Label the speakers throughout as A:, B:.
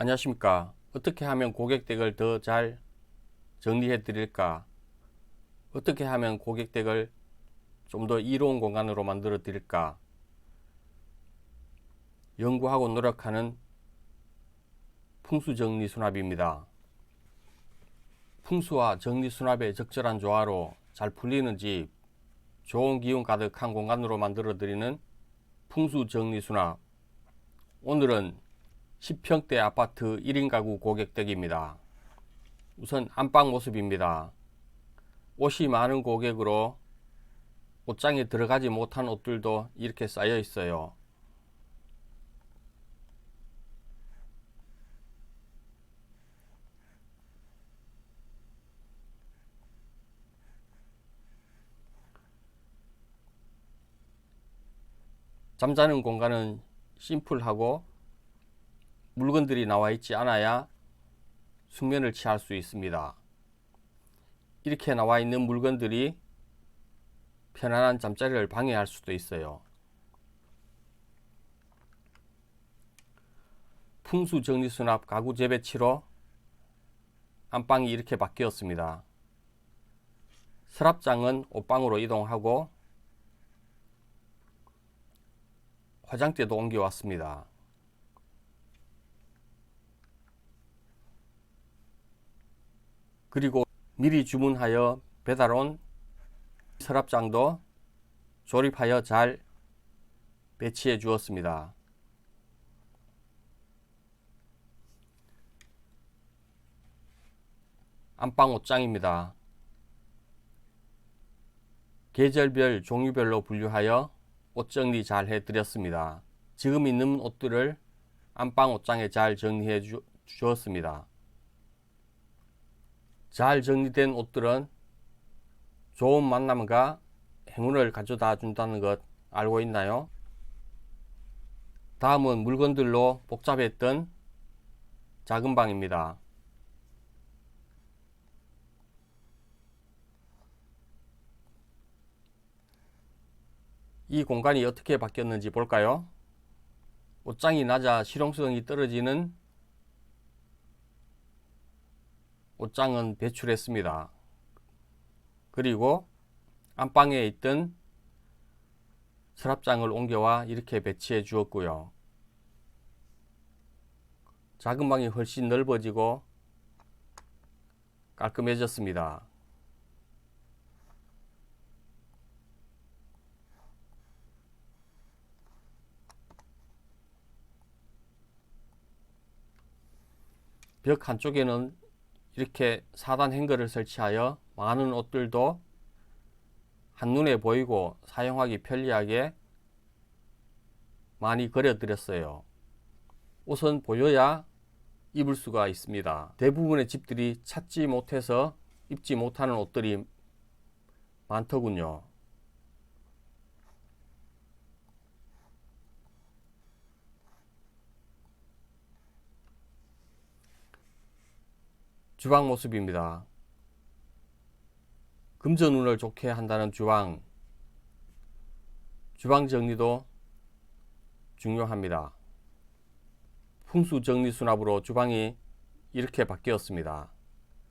A: 안녕하십니까. 어떻게 하면 고객 덱을 더 잘 정리해 드릴까? 어떻게 하면 고객 덱을 좀 더 이로운 공간으로 만들어 드릴까? 연구하고 노력하는 풍수 정리 수납입니다. 풍수와 정리 수납의 적절한 조화로 잘 풀리는 집, 좋은 기운 가득한 공간으로 만들어 드리는 풍수 정리 수납. 오늘은 10평대 아파트 1인 가구 고객 댁입니다. 우선 안방 모습입니다. 옷이 많은 고객으로 옷장에 들어가지 못한 옷들도 이렇게 쌓여 있어요. 잠자는 공간은 심플하고 물건들이 나와 있지 않아야 숙면을 취할 수 있습니다. 이렇게 나와 있는 물건들이 편안한 잠자리를 방해할 수도 있어요. 풍수 정리 수납 가구 재배치로 안방이 이렇게 바뀌었습니다. 서랍장은 옷방으로 이동하고 화장대도 옮겨왔습니다. 그리고 미리 주문하여 배달 온 서랍장도 조립하여 잘 배치해 주었습니다. 안방 옷장입니다. 계절별 종류별로 분류하여 옷 정리 잘 해드렸습니다. 지금 있는 옷들을 안방 옷장에 잘 정리해 주, 주었습니다. 잘 정리된 옷들은 좋은 만남과 행운을 가져다 준다는 것 알고 있나요? 다음은 물건들로 복잡했던 작은 방입니다. 이 공간이 어떻게 바뀌었는지 볼까요? 옷장이 낮아 실용성이 떨어지는 옷장은 배출했습니다. 그리고 안방에 있던 서랍장을 옮겨와 이렇게 배치해 주었고요. 작은 방이 훨씬 넓어지고 깔끔해졌습니다. 벽 한쪽에는 이렇게 4단 행거를 설치하여 많은 옷들도 한눈에 보이고 사용하기 편리하게 많이 그려드렸어요. 옷은 보여야 입을 수가 있습니다. 대부분의 집들이 찾지 못해서 입지 못하는 옷들이 많더군요. 주방 모습입니다. 금전운을 좋게 한다는 주방, 주방 정리도 중요합니다. 풍수 정리 수납으로 주방이 이렇게 바뀌었습니다.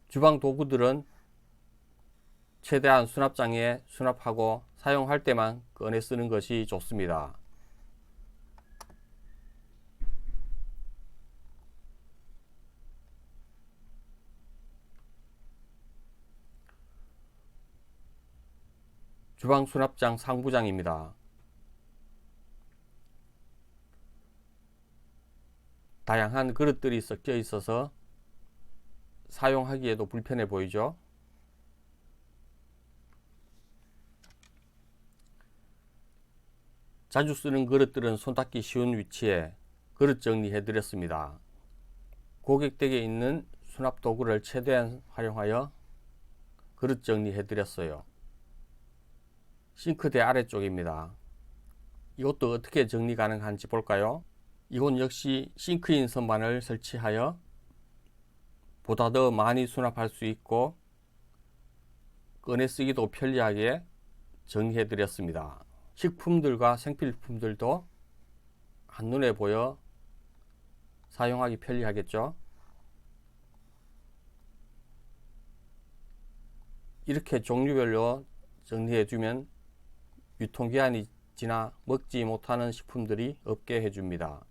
A: 주방 도구들은 최대한 수납장에 수납하고 사용할 때만 꺼내 쓰는 것이 좋습니다. 주방 수납장 상부장입니다. 다양한 그릇들이 섞여 있어서 사용하기에도 불편해 보이죠. 자주 쓰는 그릇들은 손 닦기 쉬운 위치에 그릇 정리해 드렸습니다. 고객 댁에 있는 수납 도구를 최대한 활용하여 그릇 정리해 드렸어요. 싱크대 아래쪽입니다. 이것도 어떻게 정리 가능한지 볼까요? 이건 역시 싱크인 선반을 설치하여 보다 더 많이 수납할 수 있고 꺼내 쓰기도 편리하게 정리해 드렸습니다. 식품들과 생필품들도 한눈에 보여 사용하기 편리하겠죠. 이렇게 종류별로 정리해 주면 유통기한이 지나 먹지 못하는 식품들이 없게 해줍니다.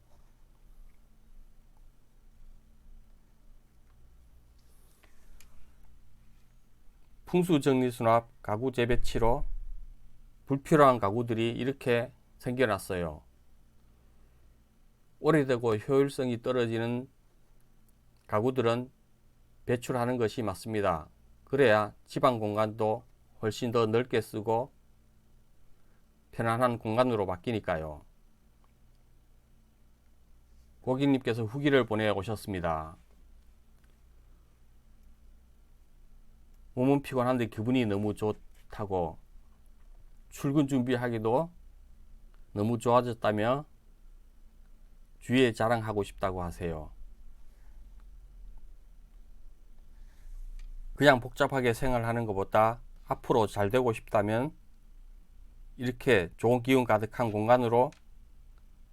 A: 풍수정리수납 가구 재배치로 불필요한 가구들이 이렇게 생겨났어요. 오래되고 효율성이 떨어지는 가구들은 배출하는 것이 맞습니다. 그래야 지방 공간도 훨씬 더 넓게 쓰고 편안한 공간으로 바뀌니까요. 고객님께서 후기를 보내 오셨습니다. 몸은 피곤한데 기분이 너무 좋다고 출근 준비하기도 너무 좋아졌다며 주위에 자랑하고 싶다고 하세요. 그냥 복잡하게 생활하는 것보다 앞으로 잘 되고 싶다면 이렇게 좋은 기운 가득한 공간으로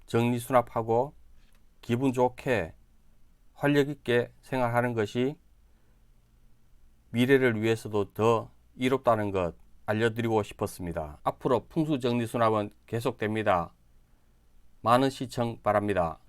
A: 정리 수납하고 기분 좋게 활력 있게 생활하는 것이 미래를 위해서도 더 이롭다는 것 알려드리고 싶었습니다. 앞으로 풍수 정리 수납은 계속됩니다. 많은 시청 바랍니다.